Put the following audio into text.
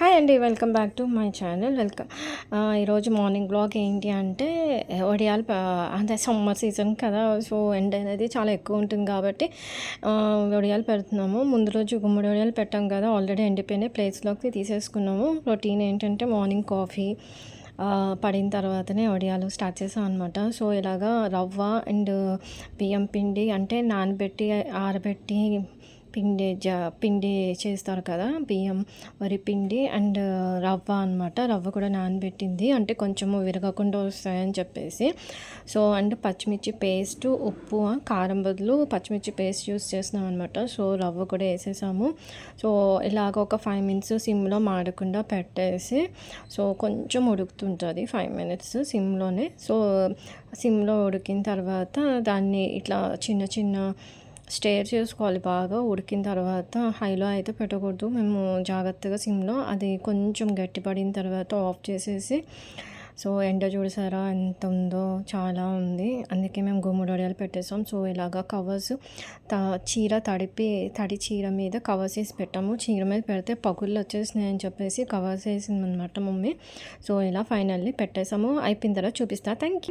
Hi అండి welcome back to my channel welcome ఈరోజు morning blog ఏంటి అంటే వడియాలు అంటే సమ్మర్ సీజన్ కదా సో ఎండ అనేది చాలా ఎక్కువ ఉంటుంది కాబట్టి వడియాలు పెడుతున్నాము. ముందు రోజు గుమ్మడి వడియాలు పెట్టాం కదా ఆల్రెడీ ఎండిపోయినాయి. ప్లేట్స్లోకి తీసేసుకున్నాము. రొటీన్ ఏంటంటే మార్నింగ్ కాఫీ పడిన తర్వాతనే వడియాలు స్టార్ట్ చేసాం అనమాట సో ఇలాగా రవ్వ అండ్ బియ్యం పిండి అంటే నానబెట్టి ఆరబెట్టి పిండి జా పిండి చేస్తారు కదా బియ్యం వరి పిండి అండ్ రవ్వ అనమాట రవ్వ కూడా నానబెట్టింది. అంటే కొంచెము విరగకుండా వస్తాయని చెప్పేసి. సో అండ్ పచ్చిమిర్చి పేస్ట్ ఉప్పు కారం బదులు పచ్చిమిర్చి పేస్ట్ యూస్ చేస్తున్నాం అనమాట సో రవ్వ కూడా వేసేసాము. సో ఇలాగ ఒక ఫైవ్ మినిట్స్ సిమ్లో మాడకుండా పెట్టేసి సో కొంచెం ఉడుకుతుంటుంది ఫైవ్ మినిట్స్ సిమ్లోనే. సో సిమ్లో ఉడికిన తర్వాత దాన్ని ఇట్లా చిన్న చిన్న స్టేర్ చేసుకోవాలి బాగా. ఉడికిన తర్వాత హైలో అయితే పెట్టకూడదు. మేము జాగ్రత్తగా సిమ్లో అది కొంచెం గట్టిపడిన తర్వాత ఆఫ్ చేసేసి సో ఎండ చూసారా ఎంత ఉందో చాలా ఉంది. అందుకే మేము గుమ్మడి వడియాలు పెట్టేసాం. సో ఇలాగా కవర్స్ త చీర తడిపి తడి చీర మీద కవర్స్ వేసి పెట్టాము. చీర మీద పెడితే పగుళ్ళు వచ్చేసినాయి అని చెప్పేసి కవర్స్ వేసింది అనమాట మమ్మీ. సో ఇలా ఫైనల్లీ పెట్టేసాము. అయిపోయిన తర్వాత చూపిస్తా. Thank you